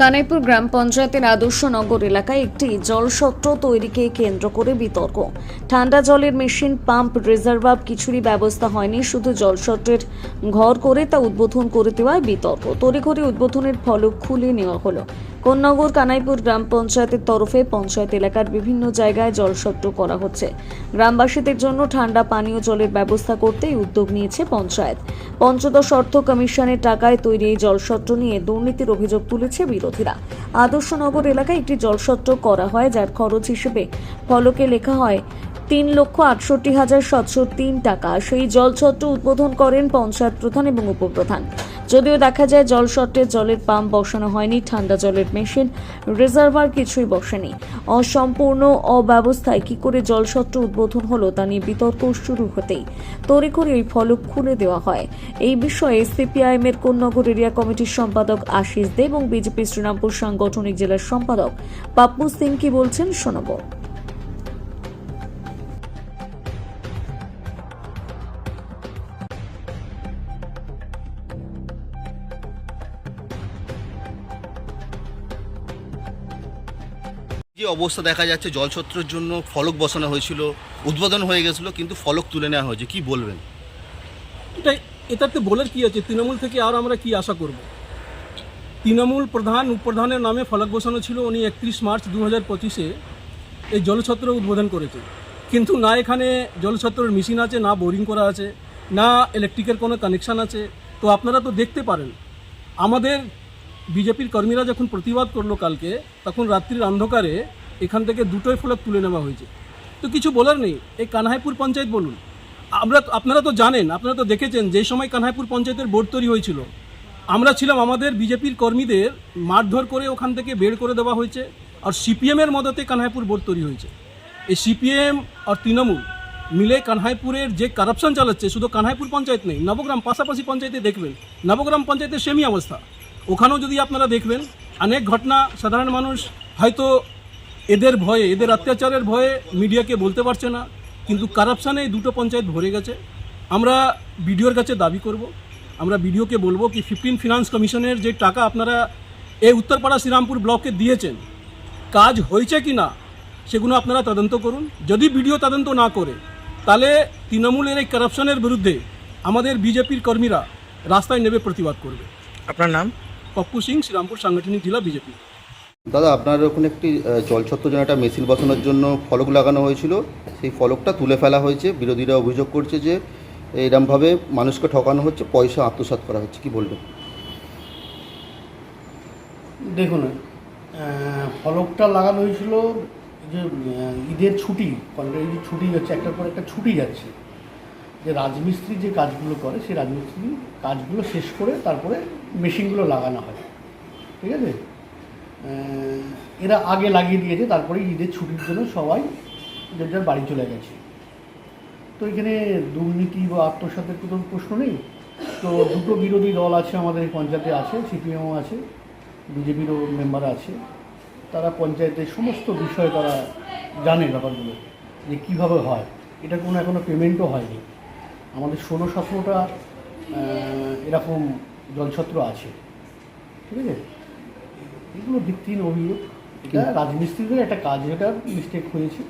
কানাইপুর গ্রাম পঞ্চায়েতের আদর্শ নগর এলাকায় একটি জলসত্র তৈরিকে কেন্দ্র করে বিতর্ক। ঠান্ডা জলের মেশিন, পাম্প রিজার্ভার কিছুরই ব্যবস্থা হয়নি, শুধু জলসত্রের ঘর করে তা উদ্বোধন করে দেওয়ায় বিতর্ক। তড়িঘড়ি উদ্বোধনের ফলক খুলে নেওয়া হলো। কোন্নগর কানাইপুর গ্রাম পঞ্চায়েতের তরফে পঞ্চায়েত এলাকার বিভিন্ন জায়গায় জলসত্র করা হচ্ছে। গ্রামবাসীদের জন্য ঠান্ডা পানীয় জলের ব্যবস্থা করতেই উদ্যোগ নিয়েছে পঞ্চায়েত। পঞ্চদশ অর্থ কমিশনের টাকায় তৈরি এই জলসত্র নিয়ে দুর্নীতির অভিযোগ তুলেছে বিরোধীরা। আদর্শনগর এলাকায় একটি জলসত্র করা হয়, যার খরচ হিসেবে ফলকে লেখা হয়, তিন লক্ষ আটষট্টি হাজার সাতশো তিন টাকা। সেই জলছত্র উদ্বোধন করেন পঞ্চায়েত প্রধান এবং উপপ্রধান। যদিও দেখা যায় জলসত্রে জলের পাম্প বসানো হয়নি, ঠান্ডা জলের মেশিন, রিজার্ভার কিছুই বসেনি। অসম্পূর্ণ, অব্যবস্থায় কি করে জলসত্র উদ্বোধন হলো তা নিয়ে বিতর্ক শুরু হতেই তড়িঘড়ি ওই ফলক খুলে দেওয়া হয়। এই বিষয়ে সিপিআইএম এর কোন্নগর এরিয়া কমিটির সম্পাদক আশিস দে এবং বিজেপি শ্রীরামপুর সাংগঠনিক জেলার সম্পাদক পাপ্পু সিং কি বলছেন শোনাবো। যে অবস্থা দেখা যাচ্ছে, জলছত্রের জন্য ফলক বসানো হয়েছিল, উদ্বোধন হয়ে গেছিল, কিন্তু ফলক তুলে নেওয়া হয়েছে। কি বলবেন? এটা, এটাতে বলার কি আছে? তৃণমূল থেকে আর আমরা কি আশা করব? তৃণমূল প্রধান, উপপ্রধানের নামে ফলক বসানো ছিল, উনি একত্রিশ মার্চ দু হাজার পঁচিশে এই জলছত্র উদ্বোধন করেছে। কিন্তু না এখানে জলছত্রের মেশিন আছে, না বোরিং করা আছে, না ইলেকট্রিকের কোনো কানেকশান আছে। তো আপনারা তো দেখতে পারেন, আমাদের বিজেপির কর্মীরা যখন প্রতিবাদ করল কালকে, তখন রাত্রির অন্ধকারে এখান থেকে দুটোই ফলক তুলে নেওয়া হয়েছে। তো কিছু বলার নেই, এই কানহাইপুর পঞ্চায়েত বলুন। আমরা, আপনারা তো জানেন, আপনারা তো দেখেছেন, যে সময় কানহাইপুর পঞ্চায়েতের বোর্ড তৈরি হয়েছিল। আমরা ছিলাম আমাদের বিজেপির কর্মীদের মারধর করে ওখান থেকে বের করে দেওয়া হয়েছে, আর সিপিএমের মদতে কানহাইপুর বোর্ড তৈরি হয়েছে। এই সিপিএম আর তৃণমূল মিলে কানহাইপুরের যে কারাপশন চালাচ্ছে, শুধু কানহাইপুর পঞ্চায়েত নেই, নবগ্রাম পাশাপাশি পঞ্চায়েতে দেখবেন, নবগ্রাম পঞ্চায়েতের সেমই অবস্থা। ওখানেও যদি আপনারা দেখবেন, অনেক ঘটনা, সাধারণ মানুষ হয়তো এদের ভয়ে, এদের অত্যাচারের ভয়ে মিডিয়াকে বলতে পারছে না, কিন্তু কারাপশানে এই দুটো পঞ্চায়েত ভরে গেছে। আমরা বিডিওর কাছে দাবি করব, আমরা বিডিওকে বলব কি ফিফটিন ফিনান্স কমিশনের যে টাকা আপনারা এই উত্তরপাড়া শ্রীরামপুর ব্লকে দিয়েছেন, কাজ হয়েছে কি না সেগুলো আপনারা তদন্ত করুন। যদি বিডিও তদন্ত না করে, তাহলে তৃণমূলের এই কারাপশনের বিরুদ্ধে আমাদের বিজেপির কর্মীরা রাস্তায় নেবে প্রতিবাদ করবে। আপনার নাম? পপ্পু সিং শ্রীরামপুর সাংগঠনিক জেলা বিজেপি। দাদা আপনার ওখানে একটি জলছত্র যেন একটা মেশিন বসানোর জন্য ফলক লাগানো হয়েছিল। সেই ফলকটা তুলে ফেলা হয়েছে। বিরোধীরা অভিযোগ করছে যে এরমভাবে মানুষকে ঠকানো হচ্ছে পয়সা আত্মসাৎ করা হচ্ছে। কি বলবেন? দেখুন ফলকটা লাগানো হয়েছিল যে ঈদের ছুটি কন্ট্রাক্ট ছুটি যাচ্ছে একটার পর একটা ছুটি যাচ্ছে। যে রাজমিস্ত্রি যে কাজগুলো করে সেই রাজমিস্ত্রি কাজগুলো শেষ করে তারপরে মেশিনগুলো লাগানো হয়। ঠিক আছে? এরা আগে লাগিয়ে দিয়েছে, তারপরে ঈদের ছুটির জন্য সবাই যার যার বাড়ি চলে গেছে। তো এখানে দুর্নীতি বা আত্মসাতের কোনো প্রশ্ন নেই। তো দুটো বিরোধী দল আছে আমাদের এই পঞ্চায়েতে আছে, সিপিএমও আছে, বিজেপিরও মেম্বার আছে। তারা পঞ্চায়েতের সমস্ত বিষয় তারা জানে ব্যাপারগুলো, যে কীভাবে হয়। এটা কোনো এখনও পেমেন্টও হয়নি। আমাদের ষোলো সতেরোটা এরকম জলছত্র আছে। ঠিক আছে? এগুলো ভিত্তিহীন অভিযোগ। এটা রাজমিস্ত্রিদের একটা কাজ এটা মিস্টেক হয়েছে।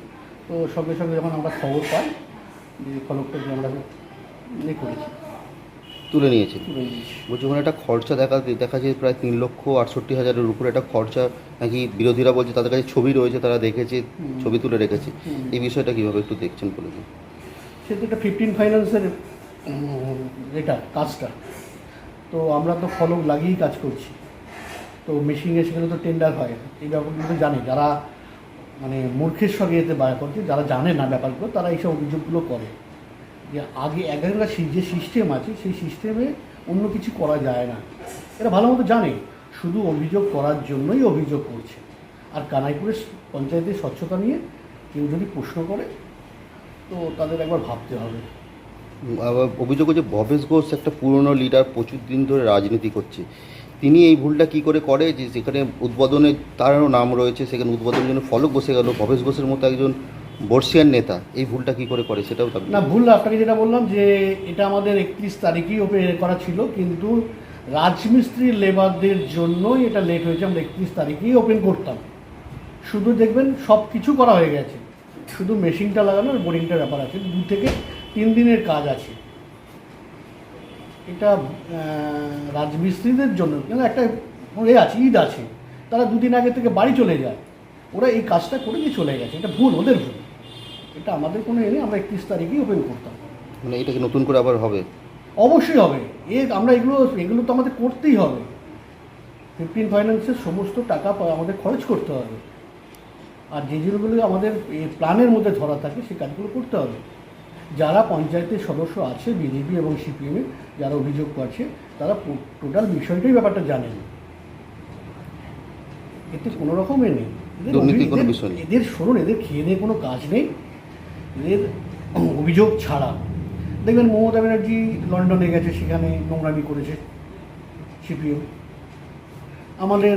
তো সঙ্গে সঙ্গে যখন আমরা খবর পাই যে ফলকটাকে আমরা ইয়ে করেছি। তুলে নিয়েছে। বলছি ওখানে একটা খরচা দেখা দেখা যায় প্রায় তিন লক্ষ আটষট্টি হাজারের উপরে একটা খরচা নাকি বিরোধীরা বলছে তাদের কাছে ছবি রয়েছে তারা দেখেছে ছবি তুলে রেখেছে। এই বিষয়টা কীভাবে একটু দেখছেন বলে দিন? সেটা একটা ফিফটিন ফাইন্যান্সের এটা কাজটা। তো আমরা তো ফলক লাগিয়েই কাজ করছি। তো মেশিনে সেখানে তো টেন্ডার হয় এই ব্যাপারগুলো তো জানে। যারা মানে মূর্খের সঙ্গে এতে বার করছে, যারা জানে না ব্যাপারগুলো, তারা এইসব অভিযোগগুলো করে। যে আগে সি- যে সিস্টেম আছে, সেই সিস্টেমে অন্য কিছু করা যায় না। এরা ভালো মতো জানে। শুধু অভিযোগ করার জন্যই অভিযোগ করছে। আর কানাইপুরের পঞ্চায়েতের স্বচ্ছতা নিয়ে কেউ যদি প্রশ্ন করে, তো তাদের একবার ভাবতে হবে। অভিযোগ হচ্ছে ভবেশ ঘোষ একটা পুরনো লিডার প্রচুর দিন ধরে রাজনীতি করছে। তিনি এই ভুলটা কি করে করে? যে সেখানে উদ্বোধনে তারও নাম রয়েছে, সেখানে উদ্বোধনের জন্য ফলক বসে গেল, ভবেশ ঘোষের মতো একজন বর্ষিয়ান নেতা। এই ভুলটা কি করে করে, সেটাও না, ভুল আপনাকে যেটা বললাম যে এটা আমাদের একত্রিশ তারিখেই করা ছিল, কিন্তু রাজমিস্ত্রি লেবারদের জন্যই এটা লেট হয়েছে, আমরা একত্রিশ তারিখেই ওপেন করতাম। শুধু দেখবেন সব কিছু করা হয়ে গেছে। শুধু মেশিনটা লাগানো আর বোরিংটার ব্যাপার আছে। দু থেকে তিন দিনের কাজ আছে। এটা রাজমিস্ত্রিদের জন্য কেন একটা এ আছে ঈদ আছে তারা দুদিন আগে থেকে বাড়ি চলে যায়। ওরা এই কাজটা করে দিয়ে চলে গেছে এটা ভুল ওদের ভুল। এটা আমাদের কোনো এনে আমরা একত্রিশ তারিখেই ওপেন করতাম। মানে এটাকে নতুন করে আবার হবে? অবশ্যই হবে। এ আমরা এগুলো এগুলো তো আমাদের করতেই হবে। ফিফটিন ফাইন্যান্সের সমস্ত টাকা আমাদের খরচ করতে হবে। আর যে যেগুলো আমাদের এই প্ল্যানের মধ্যে ধরা থাকে সেই কাজগুলো করতে হবে। যারা পঞ্চায়েতের সদস্য আছে বিজেপি এবং সিপিএমে যারা অভিযোগ করছে তারা টোটাল বিষয়টাই ব্যাপারটা জানেন। এতে কোনো রকমের নেই। এদের শুনুন এদের খেয়ে দিয়ে কোনো কাজ নেই। এদের অভিযোগ ছাড়া। দেখবেন মমতা ব্যানার্জি লন্ডনে গেছে সেখানে নোংরামি করেছে সিপিএম আমাদের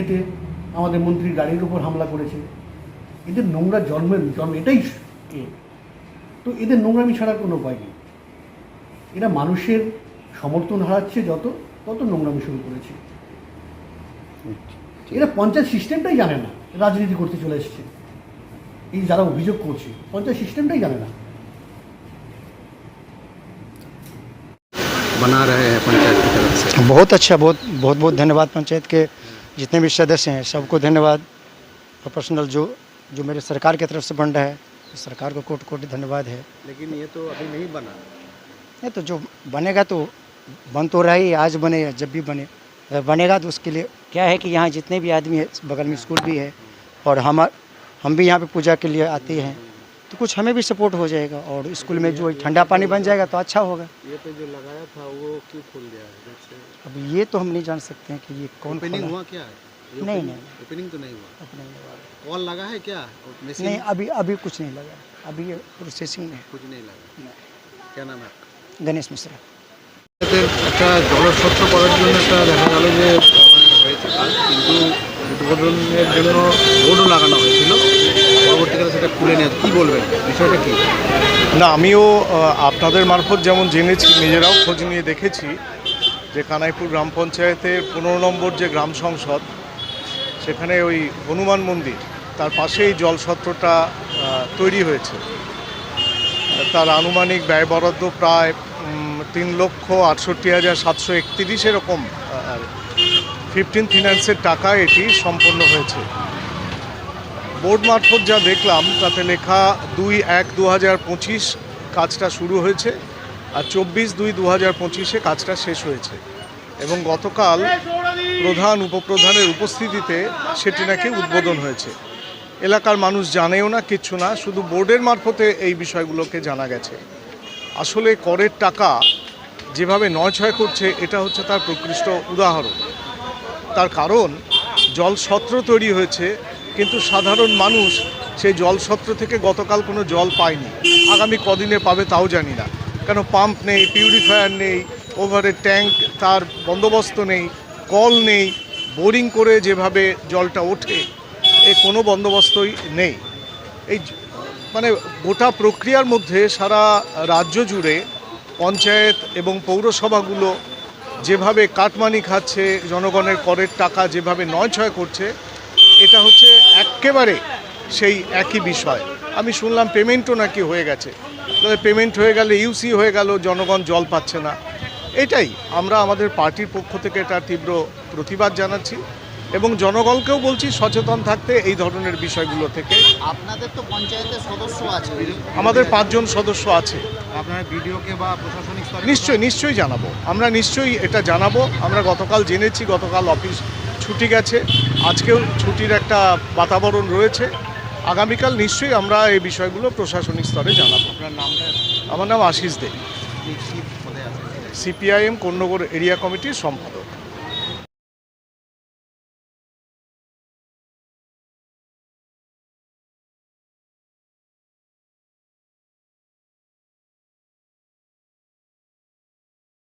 এতে আমাদের মন্ত্রীর গাড়ির উপর হামলা করেছে। এদের নোংরা জন্মের জন্ম এটাই। তো এদের নোংরামি ছাড়ার কোনো উপায় নেই এরা মানুষের সমর্থন হারাচ্ছে যত তত নোংরামি শুরু করেছে এরা পঞ্চায়েত সিস্টেমটাই জানে না রাজনীতি করতে চলে এসছে এই যারা অভিযোগ করছে পঞ্চায়েত সিস্টেমটাই জানে না बना रहे हैं पंचायत की तरफ से बहुत अच्छा बहुत बहुत बहुत धन्यवाद पंचायत के जितने भी सदस्य हैं सबको धन्यवाद और पर्सनल जो जो मेरे सरकार की तरफ से बन रहा है तो सरकार को कोट कोटि धन्यवाद है। लेकिन ये तो अभी नहीं बना। नहीं तो जो बनेगा तो बन तो रहा ही आज बने या जब भी बने। बनेगा तो उसके लिए क्या है कि यहाँ जितने भी आदमी है बगल में स्कूल भी है और हम हम भी यहाँ पे पूजा के लिए आते हैं तो कुछ हमें भी सपोर्ट हो जाएगा और स्कूल में जो ठंडा पानी बन जाएगा तो अच्छा होगा। ये तो जो लगाया था वो क्यों खोल दिया है अब ये तो हम नहीं जान सकते हैं कि ये कौन हुआ क्या है? ये नहीं, ओपनिंग- नहीं। ओपनिंग तो नहीं हुआ अपने लिए। कॉल लगा है क्या मशीन नहीं अभी अभी कुछ नहीं लगा अभी ये प्रोसेसिंग में है कुछ नहीं लगा क्या नाम है आपका गणेश मिश्रा একটা জলস্বচ্ছ করার জন্য একটা দেখা গেল যে মানে হয়েছে কাজ কিন্তু উদ্বোধনের জন্য বোর্ডও লাগানো হয়েছিল পরবর্তীকালে সেটা খুলে নেওয়া কী বলবেন বিষয়টা কী না আমিও আহ, আপনাদের মারফত যেমন জেনেছি নিজেরাও খোঁজ নিয়ে দেখেছি যে কানাইপুর গ্রাম পঞ্চায়েতের পনেরো নম্বর যে গ্রাম সংসদ সেখানে ওই হনুমান মন্দির, তার পাশেই জলসত্রটা তৈরি হয়েছে। তার আনুমানিক ব্যয় বরাদ্দ প্রায় তিন লক্ষ আটষট্টি হাজার সাতশো একত্রিশ এরকম ফিফটিন ফিনান্সের টাকা এটি সম্পন্ন হয়েছে। বোর্ড মারফত যা দেখলাম, তাতে লেখা দুই এক দু হাজার পঁচিশ কাজটা শুরু হয়েছে, আর চব্বিশ দুই দু হাজার পঁচিশে কাজটা শেষ হয়েছে। এবং গতকাল প্রধান উপপ্রধানের উপস্থিতিতে সেটি নাকি উদ্বোধন হয়েছে। এলাকার মানুষ জানেও না, কিচ্ছু না, শুধু বোর্ডের মারফতে এই বিষয়গুলোকে জানা গেছে। আসলে করের টাকা যেভাবে নয় ছয় করছে, এটা হচ্ছে তার প্রকৃষ্ট উদাহরণ। তার কারণ, জলসত্র তৈরি হয়েছে, কিন্তু সাধারণ মানুষ সেই জলসত্র থেকে গতকাল কোনো জল পায়নি। আগামী কদিনে পাবে তাও জানি না। কেন পাম্প নেই, পিউরিফায়ার নেই, ওভারের ট্যাঙ্ক, তার বন্দোবস্ত নেই কল নেই, বোরিং করে যেভাবে জলটা ওঠে, এ কোনো বন্দোবস্তই নেই। এই মানে গোটা প্রক্রিয়ার মধ্যে সারা রাজ্য জুড়ে পঞ্চায়েত এবং পৌরসভাগুলো যেভাবে কাটমানি খাচ্ছে, জনগণের করের টাকা যেভাবে নয় ছয় করছে, এটা হচ্ছে একেবারে সেই একই বিষয়। আমি শুনলাম পেমেন্টও নাকি হয়ে গেছে। পেমেন্ট হয়ে গেলে ইউসি হয়ে গেল, জনগণ জল পাচ্ছে না। এটাই আমরা আমাদের পার্টির পক্ষ থেকে এটা তীব্র প্রতিবাদ জানাচ্ছি এবং জনগণকেও বলছি সচেতন থাকতে এই ধরনের বিষয়গুলো থেকে। আপনাদের তো পঞ্চায়েতের সদস্য আছে। আমাদের পাঁচজন সদস্য আছে। আপনারা বিডিওকে বা প্রশাসনিক নিশ্চয়ই নিশ্চয়ই জানাব। আমরা নিশ্চয়ই এটা জানাব। আমরা গতকাল জেনেছি গতকাল অফিস ছুটি গেছে। আজকেও ছুটির একটা বাতাবরণ রয়েছে। আগামীকাল নিশ্চয়ই আমরা এই বিষয়গুলো প্রশাসনিক স্তরে জানাব। আপনার নামটা? আমার নাম আশিস দে কি কি পদে আছে সিপিআইএম কন্যগর এরিয়া কমিটির সম্পাদক।